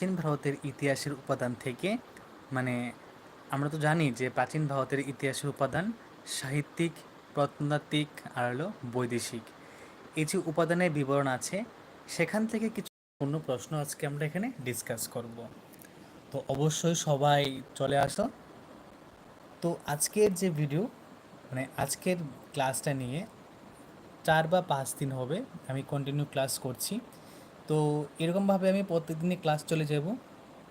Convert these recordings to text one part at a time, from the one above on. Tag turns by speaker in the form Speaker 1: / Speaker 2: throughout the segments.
Speaker 1: প্রাচীন ভারতের ইতিহাসের উপাদান থেকে মানে আমরা তো জানি যে প্রাচীন ভারতের ইতিহাসের উপাদান সাহিত্যিক, প্রত্নতাত্ত্বিক আর হলো বৈদেশিক। এই যে উপাদানের বিবরণ আছে, সেখান থেকে কিছু অন্য প্রশ্ন আজকে আমরা এখানে ডিসকাস করব। তো অবশ্যই সবাই চলে আসো। তো আজকের যে ভিডিও মানে আজকের ক্লাসটা নিয়ে চার বা পাঁচ দিন হবে, আমি কন্টিনিউ ক্লাস করছি। তো এরকমভাবে আমি প্রত্যেকদিনই ক্লাস চলে যাব।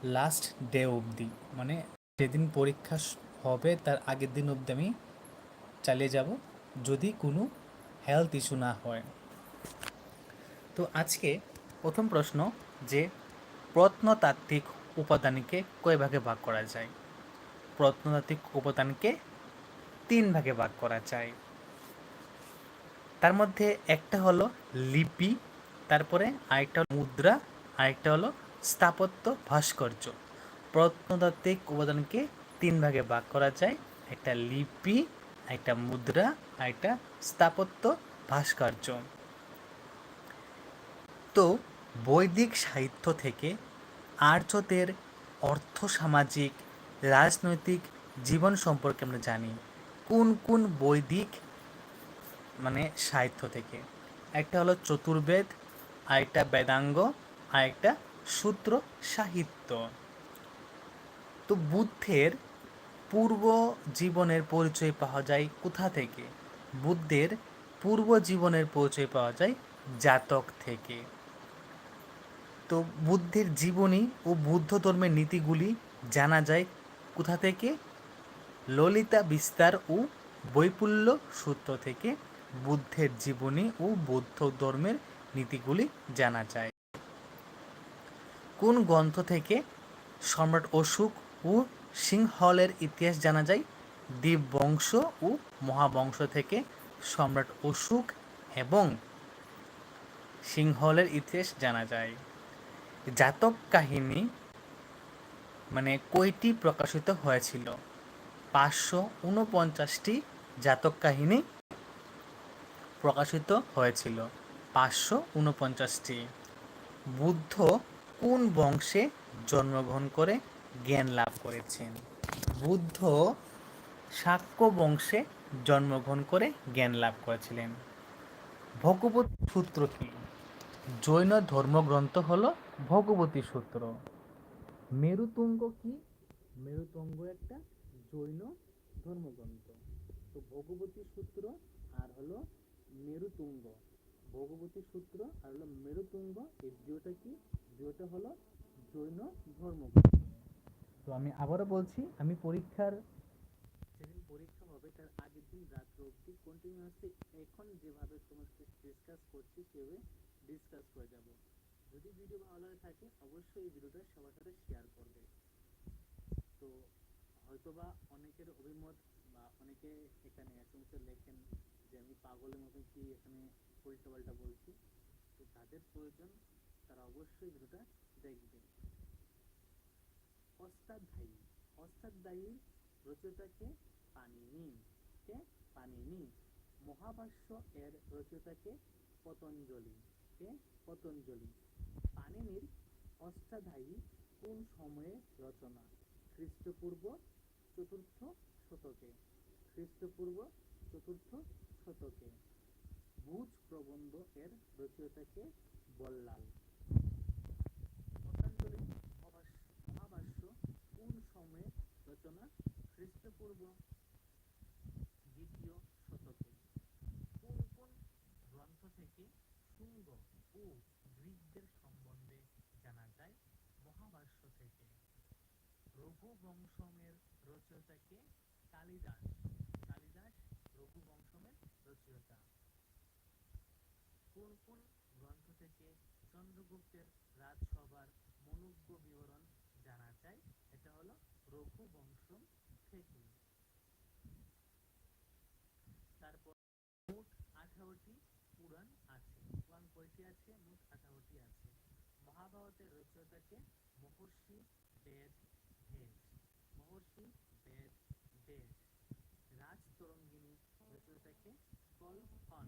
Speaker 1: লাস্ট ডে অবধি। মানে যেদিন পরীক্ষা হবে, তার আগের দিন অবধি আমি চালিয়ে যাব। যদি কোনো হেলথ ইস্যু না হয়। তো আজকে প্রথম প্রশ্ন যে প্রত্নতাত্ত্বিক উপাদানকে কয় ভাগে ভাগ করা যায়? প্রত্নতাত্ত্বিক উপাদানকে তিন ভাগে ভাগ করা যায়। তার মধ্যে একটা হলো লিপি তারপরে আরেকটা হলো মুদ্রা, আরেকটা হলো স্থাপত্য ভাস্কর্য। প্রত্নতাত্ত্বিক উপাদানকে তিন ভাগে ভাগ করা যায়, একটা লিপি, একটা মুদ্রা, আরেকটা স্থাপত্য ভাস্কর্য। তো বৈদিক সাহিত্য থেকে আর্যদের অর্থ সামাজিক, রাজনৈতিক জীবন সম্পর্কে আমরা জানি, কোন কোন বৈদিক মানে সাহিত্য থেকে? একটা হলো চতুর্বেদ আরেকটা বেদাঙ্গ, আরেকটা সূত্র সাহিত্য। তো বুদ্ধের পূর্ব জীবনের পরিচয় পাওয়া যায় কোথা থেকে? বুদ্ধের পূর্ব জীবনের পরিচয় পাওয়া যায় জাতক থেকে। তো বুদ্ধের জীবনী ও বুদ্ধ ধর্মের নীতিগুলি জানা যায় কোথা থেকে? ললিতা বিস্তার ও বৈপুল্য সূত্র থেকে বুদ্ধের জীবনী ও বৌদ্ধ ধর্মের নীতিগুলি জানা যায়। কোন গ্রন্থ থেকে সম্রাট অশোক ও সিংহলের ইতিহাস জানা যায়? দীপবংশ ও মহাবংশ থেকে সম্রাট অশোক এবং সিংহলের ইতিহাস জানা যায়। জাতক কাহিনী মানে কয়টি প্রকাশিত হয়েছিল? পাঁচশো উনপঞ্চাশটি জাতক কাহিনী প্রকাশিত হয়েছিল। পাঁচশো উনপঞ্চাশটি। বুদ্ধ কোন বংশে জন্মগ্রহণ করে জ্ঞান লাভ করেছেন? বুদ্ধ শাক্য বংশে জন্মগ্রহণ করে জ্ঞান লাভ করেছিলেন। ভগবত সূত্র কি? জৈন ধর্মগ্রন্থ হল ভগবতী সূত্র। মেরুতুঙ্গ কি? মেরুতুঙ্গ একটা জৈন ধর্মগ্রন্থ। তো ভগবতী সূত্র আর হলো মেরুতুঙ্গ। ভগবতী সূত্র আর হলো মেরুতুঙ্গ এই দুটো কি? দুটো হলো জৈন ধর্ম। তো আমি আবারও বলছি আমি পরীক্ষার যেদিন পরীক্ষা হবে তার আগের দিন রাত্র অবধি কন্টিনিউয়াসলি এখন যেভাবে সমস্ত ডিসকাস করছি সেভাবে ডিসকাস করে যাব। যদি ভিডিও ভালো লাগে থাকে অবশ্যই এই ভিডিওটা সবার সাথে শেয়ার করবে। তো হয়তোবা অনেকের অভিমত বা অনেকে এখানে এসএমএসে লেখেন যে আমি পাগলের মতো কি এখানে উল্টোপাল্টা বলছি, তো প্রয়োজন তারা অবশ্যই ভিডিওটা রচয়িতাকে পানিনি কে? পানিনি মহাভাষ্য এর রচয়িতাকে পতঞ্জলি, কে? পতঞ্জলি। পানিনির অষ্টাধ্যায়ী কোন সময়ে রচনা? খ্রিস্টপূর্ব চতুর্থ শতকে। খ্রিস্টপূর্ব চতুর্থ শতকে। ভুজ প্রবন্ধ এর রচয়িতাকে বল্লাল। পতঞ্জলি মহাভাষ্য কোন সময়ে রচনা খ্রিস্টপূর্ব দ্বিতীয় শতকে? কোন কোন গ্রন্থ থেকে শুঙ্গ ও গ্রিকদের সম্বন্ধে জানা যায় মহাভাষ্য থেকে? রঘুবংশমের রচয়িতাকে কালিদাস কালিদাস রঘুবংশমের রচয়িতা। কোন কোন গ্রন্থ থেকে চন্দ্রগুপ্তের রাজসভার মনুজ্ঞ বিবরণ জানা যায়? এটা হলো রঘুবংশম থেকে তারপর মোট আঠারোটি পুরাণ আছে। পুরাণ কয়টি আছে? মোট আঠারোটি আছে। মহাভারতের রচয়িতাকে মহর্ষি বেদ ভেদ। মহর্ষি বেদ বেদ রাজতরঙ্গিনী রচয়িতাকে কলহন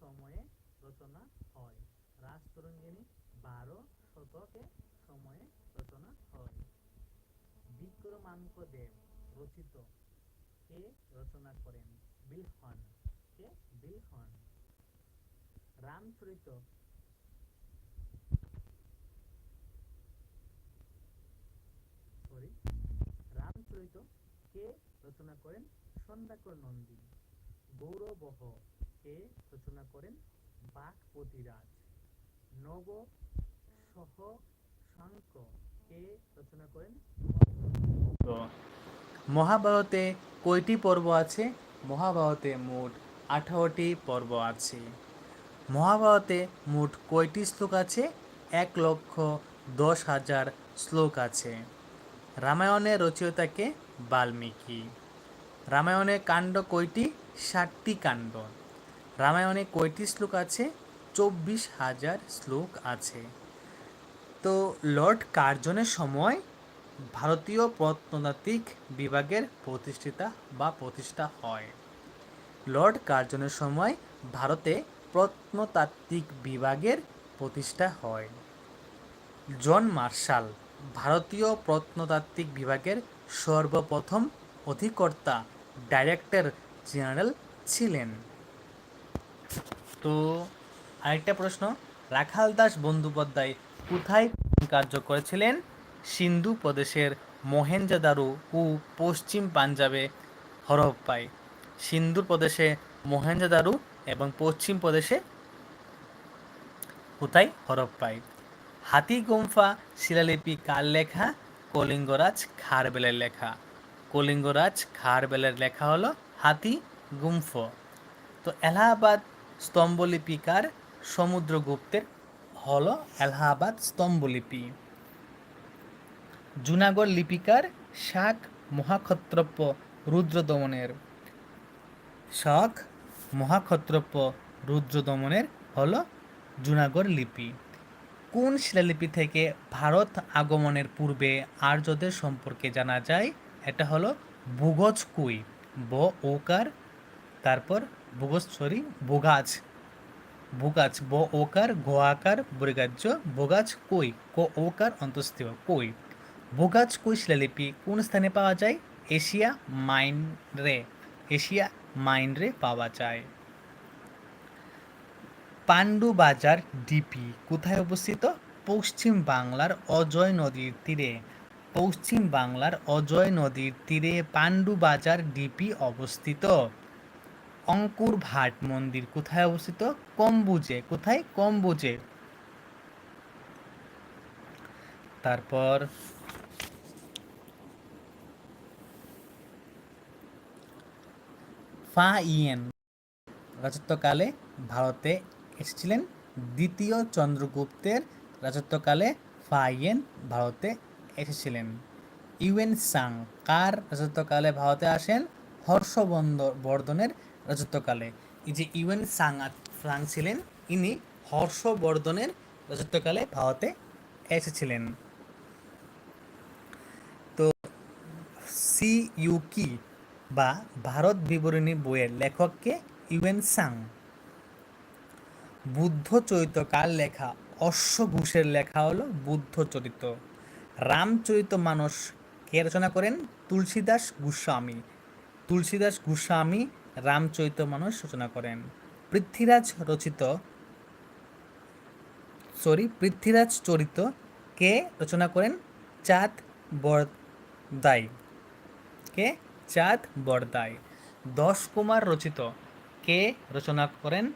Speaker 1: সময়ে রচনা হয়। রাজতরঙ্গিনী বারো শতকে সময়ে রচনা হয়। বিক্রমাঙ্ক দেব রচিত কে রচনা করেন? বিলহন। কে? বিলহন। রামচরিত রামচরিত কে রচনা করেন? সন্ধ্যাকর নন্দী। গৌরবহ কে রচনা করেন বাঘপতিরাজ নব সহ শঙ্ক কে রচনা করেন? মহাভারতে কয়টি পর্ব আছে? মহাভারতে মোট আঠারোটি পর্ব আছে। মহাভারতে মোট কয়টি শ্লোক আছে? এক লক্ষ দশ হাজার শ্লোক আছে। রামায়ণের রচয়িতাকে বাল্মীকি। রামায়ণে কাণ্ড কয়টি? ষাটটি কাণ্ড। রামায়ণে কয়টি শ্লোক আছে? চব্বিশ হাজার শ্লোক আছে। তো লর্ড কার্জনের সময় ভারতীয় প্রত্নতাত্ত্বিক বিভাগের প্রতিষ্ঠিতা বা প্রতিষ্ঠা হয়। লর্ড কার্জনের সময় ভারতে প্রত্নতাত্ত্বিক বিভাগের প্রতিষ্ঠা হয়। জন মার্শাল, ভারতীয় প্রত্নতাত্ত্বিক বিভাগের সর্বপ্রথম অধিকর্তা, ডাইরেক্টর জেনারেল ছিলেন। তো আরেকটা প্রশ্ন, রাখাল দাস বন্দ্যোপাধ্যায় কোথায় কার্য করেছিলেন? সিন্ধু প্রদেশের মহেঞ্জোদারো ও পশ্চিম পাঞ্জাবে হরপ্পায়। সিন্ধু প্রদেশে মহেঞ্জোদারো এবং পশ্চিম প্রদেশে কোথায়? হরপ্পায়। হাতিগুম্ফা শিলালিপি কার লেখা? কলিঙ্গরাজ খারবেলের লেখা। কলিঙ্গরাজ খারবেলের লেখা হলো হাতি গুম্ফ তো এলাহাবাদ স্তম্ভলিপিকার সমুদ্রগুপ্তের হলো এলাহাবাদ স্তম্ভলিপি। জুনাগড় লিপিকার শাক মহাক্ষত্রপ্য রুদ্রদমনের। শাক মহাক্ষত্রপ্য রুদ্রদমনের হল জুনাগড় লিপি। কোন শিলালিপি থেকে ভারত আগমনের পূর্বে আর্যদের সম্পর্কে জানা যায়? এটা হলো ভূগজ কুই, ব ওকার তারপর ভূগজ সরি ভোগাজ ভোগাজ ব ওকার গোয়াকার, বৃগাজ্য ভোগাজ কই। ক ওকার অন্তস্থিত, কই। ভোগাজ কই শিলালিপি কোন স্থানে পাওয়া যায়? এশিয়া মাইন্ডরে এশিয়া মাইন্ডরে পাওয়া যায়। পাণ্ডুবাজার ডিপি কোথায় অবস্থিত? পশ্চিম বাংলার অজয় নদীর তীরে। পশ্চিম বাংলার অজয় নদীর তীরে পাণ্ডুবাজার ডিপি অবস্থিত। অঙ্কুর ভাট মন্দির কোথায় অবস্থিত? কম্বুজে। কোথায়? কম্বুজে। তারপর ফা ইয়েন। রাজত্বকালে ভারতে এসেছিলেন দ্বিতীয় চন্দ্রগুপ্তের রাজত্বকালে ফাইয়েন ভারতে এসেছিলেন। ইউএন সাং। কার রাজত্বকালে ভারতে আসেন? হর্ষবর্ধনের রাজত্বকালে এই যে ইউএন সাং সাং ছিলেন, ইনি হর্ষবর্ধনের রাজত্বকালে ভারতে এসেছিলেন। তো সি ইউকি বা ভারত বিবরণী বইয়ের লেখককে ইউএন সাং। বুদ্ধ চরিত কার লেখা? অশ্ব ঘোষের লেখা হলো বুদ্ধ চরিত। রামচরিত মানস কে রচনা করেন? তুলসীদাস গোস্বামী। তুলসীদাস গোস্বামী রামচরিত মানস রচনা করেন। পৃথ্বীরাজ রচিত সরি পৃথ্বীরাজ চরিত কে রচনা করেন? চাঁদ বরদাই। কে? চাঁদ বরদাই। দশ কুমার রচিত কে রচনা করেন?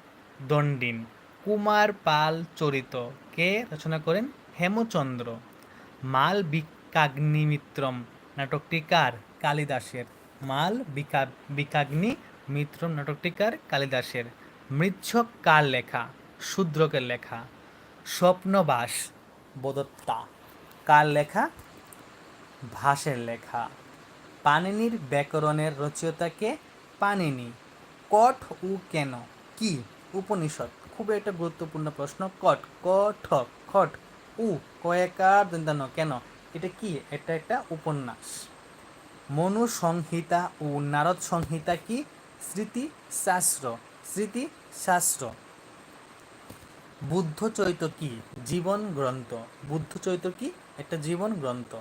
Speaker 1: দণ্ডিন। কুমার পাল চরিত কে রচনা করেন? হেমচন্দ্র। মাল বিকাগ্নিমিত্রম। নাটকটি কার? কালিদাসের। মাল বিকা বিকাগ্নি মিত্রম নাটকটিকার কালিদাসের মৃচ্ছক কার লেখা? শূদ্রকের লেখা। স্বপ্নবাস, বদত্তা। কার লেখা? ভাসের লেখা। পানিনির ব্যাকরণের রচয়িতাকে পানিনি। কট উ কেন? কি উপনিষদ খুবই একটা গুরুত্বপূর্ণ প্রশ্ন। কট ক, ঠ, খট, উ, কয়েকার দন্তান্ন কেন? এটা কি? এটা একটা উপন্যাস। মনু সংহিতা ও নারদ সংহিতা কি? স্মৃতি শাস্ত্র স্মৃতি শাস্ত্র। বুদ্ধ চৈত কি? জীবন গ্রন্থ। বুদ্ধ চৈত কি? একটা জীবন গ্রন্থ।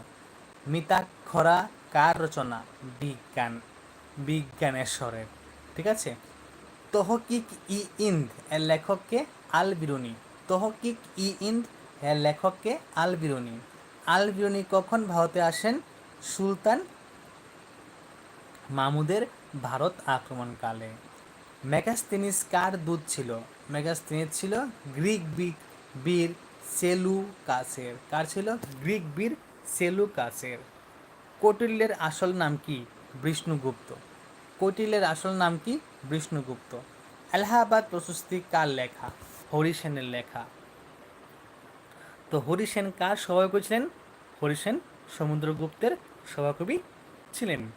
Speaker 1: মিতাক্ষরা কার রচনা? বিজ্ঞান। বিজ্ঞানেশ্বরের। ঠিক আছে? তহকিক ই ইন্দ এর লেখককে আল বিরুনি তহকিক ই ইন্দ এর লেখককে আল বিরুনি আল বিরুনি কখন ভারতে আসেন? সুলতান মামুদের ভারত আক্রমণকালে। মেগাস্তিনিস কার দূত ছিল? মেগাস্তিনিস ছিল গ্রিক বীর সেলুকাসের। কার ছিল? গ্রিক বীর সেলুকাসের। কৌটিল্যের আসল নাম কি? বিষ্ণুগুপ্ত। কৌটিল্যের আসল নাম কি? বিষ্ণুগুপ্ত। এলাহাবাদ প্রশস্তি কার লেখা? হরিসেনের লেখা। তো হরিসেন কার সভাকবি ছিলেন? হরিসেন সমুদ্রগুপ্তের সভাকবি ছিলেন।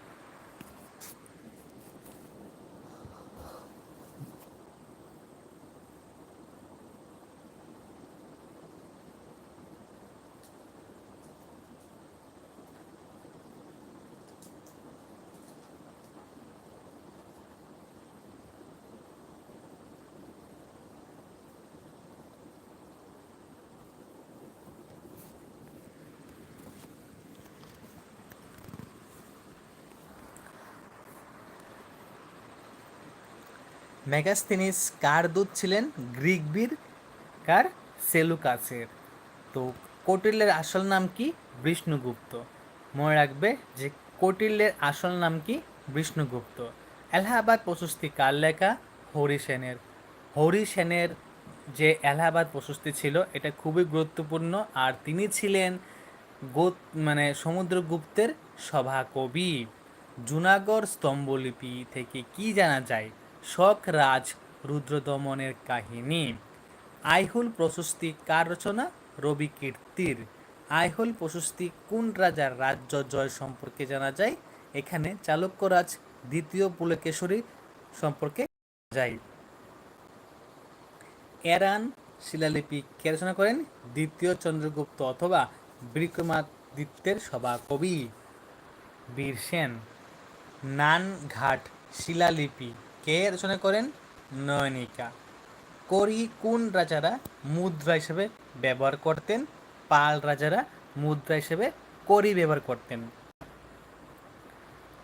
Speaker 1: মেগাস্তিনিস কার দূত ছিলেন? গ্রিক কার? সেলুকাসের। তো কৌটিল্যের আসল নাম কি? বিষ্ণুগুপ্ত। মনে রাখবে যে কৌটিল্যের আসল নাম কি? বিষ্ণুগুপ্ত। এলাহাবাদ প্রশস্তি কার লেখা? হরি সেনের। যে এলাহাবাদ প্রশস্তি ছিল, এটা খুবই গুরুত্বপূর্ণ আর তিনি ছিলেন মানে সমুদ্রগুপ্তের সভাকবি। জুনাগড় স্তম্ভলিপি থেকে কি জানা যায়? শক রাজ রুদ্রদমনের কাহিনী। আইহুল প্রশস্তি কার রচনা? রবি কীর্তির। আইহুল প্রশস্তি কোন রাজার রাজ্য জয় সম্পর্কে জানা যায়? এখানে চালুক্যরাজ দ্বিতীয় পুলকেশরী সম্পর্কে যায়। এরান শিলালিপি কে রচনা করেন? দ্বিতীয় চন্দ্রগুপ্ত অথবা বিক্রমাদিত্যের সভা কবি বীর সেন। নানঘাট শিলালিপি। কে রচনা করেন? নয়নিকা। করি কোন রাজারা মুদ্রা হিসেবে ব্যবহার করতেন? পাল রাজারা মুদ্রা হিসেবে করি ব্যবহার করতেন।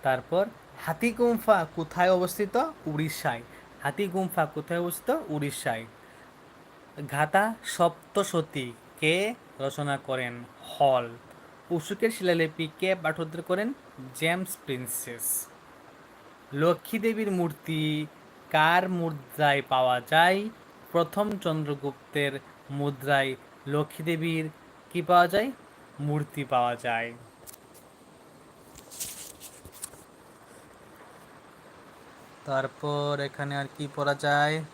Speaker 1: তারপর হাতিগুম্ফা কোথায় অবস্থিত? উড়িষ্যায়। হাতিগুম্ফা কোথায় অবস্থিত? উড়িষ্যায়। ঘাতা সপ্তসতী কে রচনা করেন? হল। উসুকের শিলালিপি কে পাঠোদ্ধার করেন? James princess. লক্ষ্মী দেবীর মূর্তি কার মুদ্রায় পাওয়া যায়? প্রথম চন্দ্রগুপ্তের মুদ্রায় লক্ষ্মী দেবীর কি পাওয়া যায়? মূর্তি পাওয়া যায়। তারপর এখানে আর কি পড়া যায়?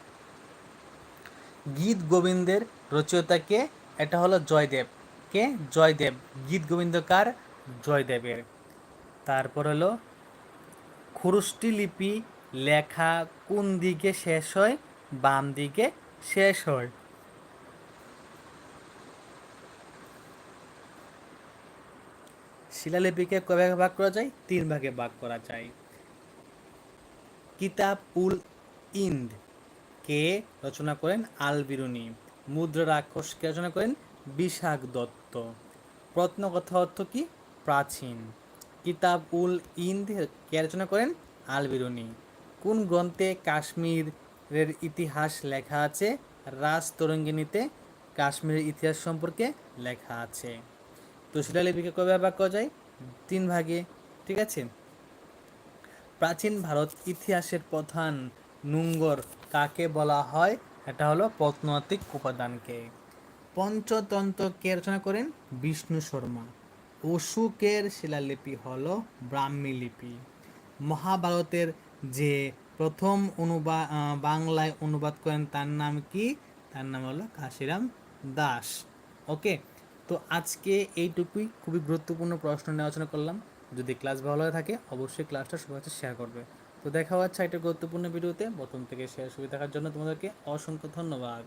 Speaker 1: গীত গোবিন্দের রচয়িতাকে এটা হলো জয়দেব। কে? জয়দেব। গীত গোবিন্দ কার? জয়দেবের। তারপর হলো খুরুষ্টি লিপি লেখা কোন দিকে শেষ হয়, বাম দিকে শেষ হয়? শিলালিপিকে কয় ভাগে করা যায়? তিন ভাগে ভাগ করা যায়। কিতাব উল ইন্দ কে রচনা করেন? আল বিরুনি মুদ্রা রাক্ষস কে রচনা করেন? বিশাখ দত্ত প্রত্নকথা অর্থ কি? প্রাচীন। কিতাব উল ইন্দ কে রচনা করেন আল বিরুনি কোন গ্রন্থে কাশ্মীরের ইতিহাস লেখা আছে? রাজ তরঙ্গিনীতে কাশ্মীরের ইতিহাস সম্পর্কে লেখা আছে। তো শিলালিপিকে কবে ভাগ করা যায়? তিন ভাগে, ঠিক আছে? প্রাচীন ভারত ইতিহাসের প্রধান নুঙ্গর কাকে বলা হয়? এটা হলো প্রত্নতাত্ত্বিক উপাদানকে। পঞ্চতন্ত্র কে রচনা করেন? বিষ্ণু শর্মা। অশোকের শিলালিপি হলো ব্রাহ্মী লিপি। মহাভারতের যে প্রথম অনুবাদ বাংলায় অনুবাদ করেন তার নাম কি? তার নাম হলো কাশিরাম দাস। ওকে? তো আজকে এইটুকুই। খুবই গুরুত্বপূর্ণ প্রশ্ন নিয়ে আলোচনা করলাম। যদি ক্লাস ভালো হয়ে থাকে, অবশ্যই ক্লাসটা সবার কাছে শেয়ার করবে। তো দেখা হচ্ছে একটা গুরুত্বপূর্ণ ভিডিওতে প্রথম থেকে শেষ হয়ে দেখার জন্য তোমাদেরকে অসংখ্য ধন্যবাদ।